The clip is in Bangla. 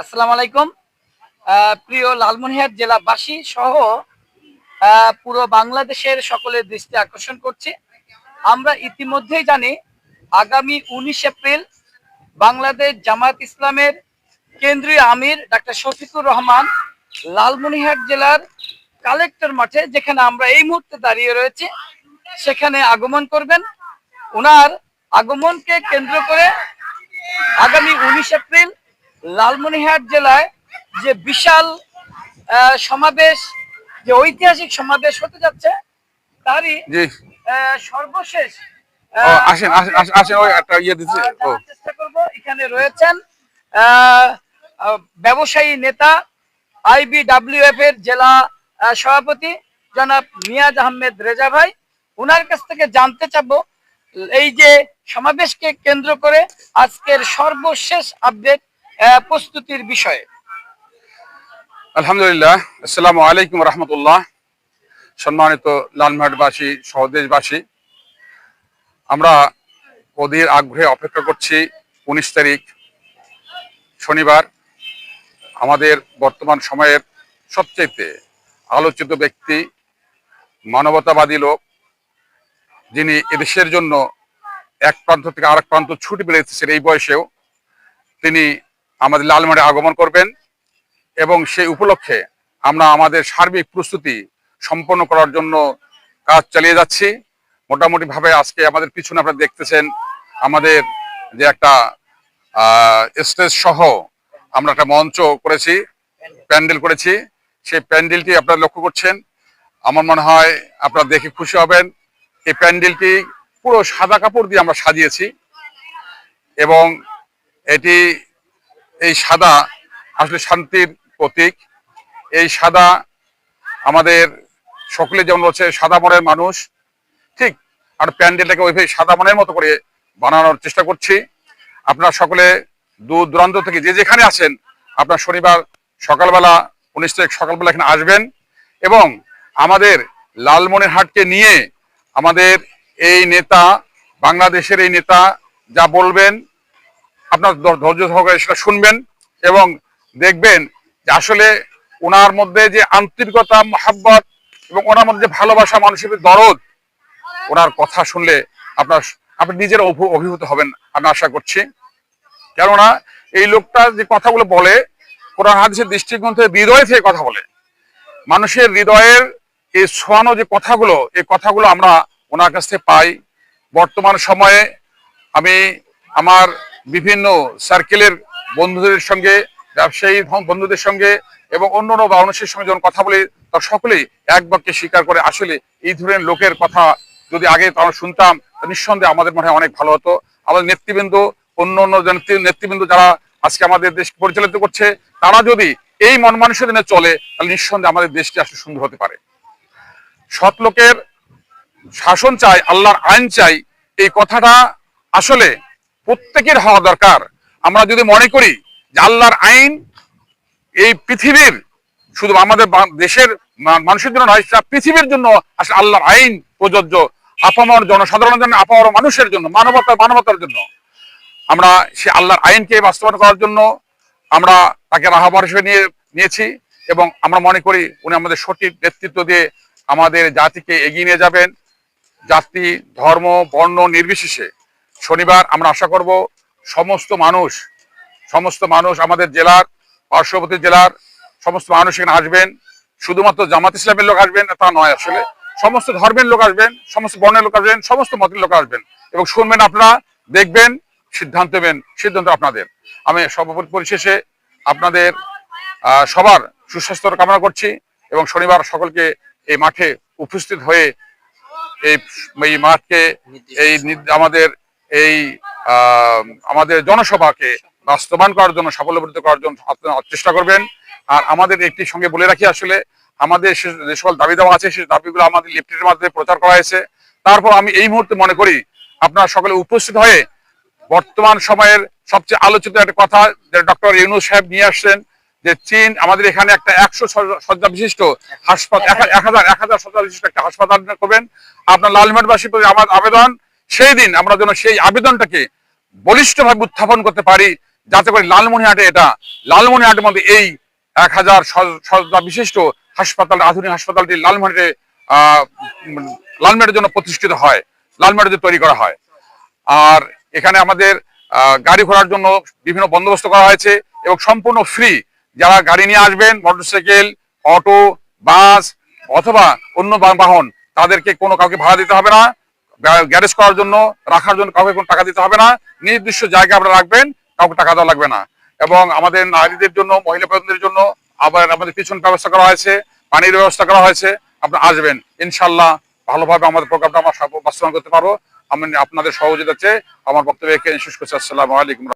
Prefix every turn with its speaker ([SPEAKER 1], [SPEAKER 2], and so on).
[SPEAKER 1] আসসালামু আলাইকুম। প্রিয় লালমনিহাট জেলাবাসী সহ পুরো বাংলাদেশের সকলের দৃষ্টি আকর্ষণ করছে। আমরা ইতিমধ্যেই জানি, আগামী উনিশ এপ্রিল বাংলাদেশ জামাত ইসলামের কেন্দ্রীয় আমির ডাক্তার শফিকুর রহমান লালমনিহাট জেলার কালেক্টর মাঠে, যেখানে আমরা এই মুহূর্তে দাঁড়িয়ে রয়েছি, সেখানে আগমন করবেন। ওনার আগমনকে কেন্দ্র করে আগামী উনিশ এপ্রিল লালমনিরহাট জেলায় যে বিশাল সমাবেশ যে ঐতিহাসিক সমাবেশ হতে যাচ্ছে তারই সর্বশেষ
[SPEAKER 2] আসেন ওই একটা ইয়ে দিচ্ছে।
[SPEAKER 1] চেষ্টা করব। এখানে রয়েছেন ব্যবসায়ী নেতা আইবিডাব্লিউএফ এর জেলা সভাপতি জনাব মিয়াজ আহমেদ রেজা ভাই। ওনার কাছ থেকে জানতে চাবো এই যে সমাবেশকে কেন্দ্র করে আজকের সর্বশেষ আপডেট প্রস্তুতির বিষয়ে।
[SPEAKER 2] আলহামদুলিল্লাহ। আসসালামু আলাইকুম রহমতুল্লাহ। সম্মানিত লালমাটবাসী সহদেশবাসী আমরা অধীর আগ্রহে অপেক্ষা করছি উনিশ তারিখ, শনিবার, আমাদের বর্তমান সময়ের সবচেয়ে আলোচিত ব্যক্তি, মানবতাবাদী লোক, যিনি এদেশের জন্য এক প্রান্ত থেকে আরেক প্রান্ত ছুটি বেড়েছেন এই বয়সেও, তিনি আমাদের লালমাটে আগমন করবেন এবং সেই উপলক্ষে আমরা আমাদের সার্বিক প্রস্তুতি সম্পন্ন করার জন্য কাজ চালিয়ে যাচ্ছি। মোটামুটি ভাবে আজকে আমাদের পিছনে আপনারা দেখতেছেন আমাদের যে একটা স্টেজ সহ আমরা একটা মঞ্চ করেছি, প্যান্ডেল করেছি। সেই প্যান্ডেলটি আপনারা লক্ষ্য করছেন। আমার মনে হয় আপনারা দেখে খুশি হবেন। এই প্যান্ডেলটি পুরো সাদা কাপড় দিয়ে আমরা সাজিয়েছি এবং এটি এই সাদা আসলে শান্তির প্রতীক। এই সাদা আমাদের সকলে যেমন হচ্ছে সাদা মনের মানুষ। ঠিক, আর প্যান্ডেলটাকে ওইভাবে সাদা মনের মতো করে বানানোর চেষ্টা করছি। আপনারা সকলে দূর দূরান্ত থেকে যে যেখানে আছেন, আপনার শনিবার সকালবেলা, উনিশ তারিখ সকালবেলা এখানে আসবেন এবং আমাদের লালমনিরহাটকে নিয়ে আমাদের এই নেতা, বাংলাদেশের এই নেতা যা বলবেন আপনার ধৈর্য সহকারে সেটা শুনবেন এবং দেখবেন যে আসলে ওনার মধ্যে যে আন্তরিকতা, মহাব্বত এবং ওনার মধ্যে যে ভালোবাসা, মানুষের দরদ, ওনার কথা শুনলে আপনার আপনি নিজের অভি- অভিভূত হবেন আমি আশা করছি। কেননা এই লোকটা যে কথাগুলো বলে, কোরআন হাদিসের দৃষ্টিকোণ থেকে হৃদয় থেকে কথা বলে। মানুষের হৃদয়ের এই ছোঁয়ানো যে কথাগুলো, এই কথাগুলো আমরা ওনার কাছ থেকে পাই। বর্তমান সময়ে আমি আমার বিভিন্ন সার্কেলের বন্ধুদের সঙ্গে, ব্যবসায়ী বন্ধুদের সঙ্গে এবং অন্য অন্য মানুষের সঙ্গে যখন কথা বলি তার সকলেই এক বাক্যে স্বীকার করে, আসলে এই ধরনের লোকের কথা যদি আগে আমরা শুনতাম নিঃসন্দেহে আমাদের মনে অনেক ভালো হতো। আমাদের নেতৃবৃন্দ, অন্য অন্য নেতৃবৃন্দ যারা আজকে আমাদের দেশ পরিচালিত করছে, তারা যদি এই মন মানুষের দিনে চলে, তাহলে নিঃসন্দেহে আমাদের দেশটি আসলে সুন্দর হতে পারে। সৎ লোকের শাসন চাই, আল্লাহর আইন চাই, এই কথাটা আসলে প্রত্যেকের হওয়া দরকার। আমরা যদি মনে করি যে আল্লাহর আইন এই পৃথিবীর শুধু আমাদের দেশের মানুষের জন্য নয় পৃথিবীর জন্য আসলে আল্লাহর আইন প্রযোজ্য। আপামর জনসাধারণের জন্য, আপামর মানুষের জন্য, মানবতা, মানবতার জন্য। আমরা সে আল্লাহর আইনকে বাস্তবায়ন করার জন্য আমরা তাকে রাহাবার হিসেবে নিয়ে নিয়েছি এবং আমরা মনে করি উনি আমাদের সঠিক নেতৃত্ব দিয়ে আমাদের জাতিকে এগিয়ে নিয়ে যাবেন। জাতি, ধর্ম, বর্ণ নির্বিশেষে। শনিবার আমরা আশা করব সমস্ত মানুষ সমস্ত মানুষ আমাদের জেলার, পার্শ্ববর্তী জেলার, সমস্ত মানুষ এখানে আসবেন। শুধুমাত্র জামাত ইসলামের লোক আসবেন তা নয় আসলে। সমস্ত ধর্মের লোক আসবেন, সমস্ত বর্ণের লোক আসবেন, সমস্ত মতের লোক আসবেন। এবং শুনবেন আপনারা, দেখবেন, সিদ্ধান্ত নেবেন, সিদ্ধান্ত আপনাদের। আমি সর্বোপরি পরিশেষে আপনাদের সবার সুস্বাস্থ্য কামনা করছি এবং শনিবার সকলকে এই মাঠে উপস্থিত হয়ে এই মাঠকে এই আমাদের এই আমাদের জনসভাকে বাস্তবায়ন করার জন্য সাফল্যবর্ধিত করার জন্য চেষ্টা করবেন। আর আমাদের একটি সঙ্গে বলে রাখি আসলে, আমাদের যে সকল দাবি দেওয়া আছে, সেই দাবিগুলো আমাদের লিফটের মাধ্যমে প্রচার করা হয়েছে। তারপর আমি এই মুহূর্তে মনে করি, আপনারা সকলে উপস্থিত হয়ে বর্তমান সময়ের সবচেয়ে আলোচিত একটা কথা যে ডক্টর ইউনুস সাহেব নিয়ে আসছেন, যে চীন, আমাদের এখানে একটা একশো শয্যা বিশিষ্ট হাসপাতাল, এক হাজার এক হাজার শয্যা বিশিষ্ট একটা হাসপাতাল করবেন। আপনার লালমাটবাসীর প্রতি আমার আবেদন সেই দিন আমরা যেন সেই আবেদনটাকে বলিষ্ঠভাবে উত্থাপন করতে পারি যাতে করে লালমনিহাটে এটা লালমনিহাটের মধ্যে এই এক হাজার সজ- সজ্জা বিশিষ্ট হাসপাতাল আধুনিক হাসপাতালটি লালমনিহাটে উম, জন্য প্রতিষ্ঠিত হয় জন্য তৈরি করা হয়। আর এখানে আমাদের গাড়ি ঘোড়ার জন্য বিভিন্ন বন্দোবস্ত করা হয়েছে এবং সম্পূর্ণ ফ্রি। যারা গাড়ি নিয়ে আসবেন মোটরসাইকেল অটো বাস অথবা অন্য বাহন তাদেরকে কোনো কাউকে ভাড়া দিতে হবে না। গ্যারেজ করার জন্য, রাখার জন্য কাউকে কোনো টাকা দিতে হবে না। নির্দিষ্ট জায়গায় আপনারা রাখবেন, কাউকে টাকা দেওয়া লাগবে না। এবং আমাদের নারীদের জন্য, মহিলা প্রধানদের জন্য আবার আমাদের পিছন ব্যবস্থা করা হয়েছে, পানির ব্যবস্থা করা হয়েছে, আপনারা আসবেন। ইনশাল্লাহ ভালোভাবে আমাদের প্রোগ্রামটা আমরা বাস্তবায়ন করতে পারব। আমি আপনাদের সহযোগিতা চেয়ে আমার বক্তব্য শেষ করছি। আসসালামু আলাইকুম।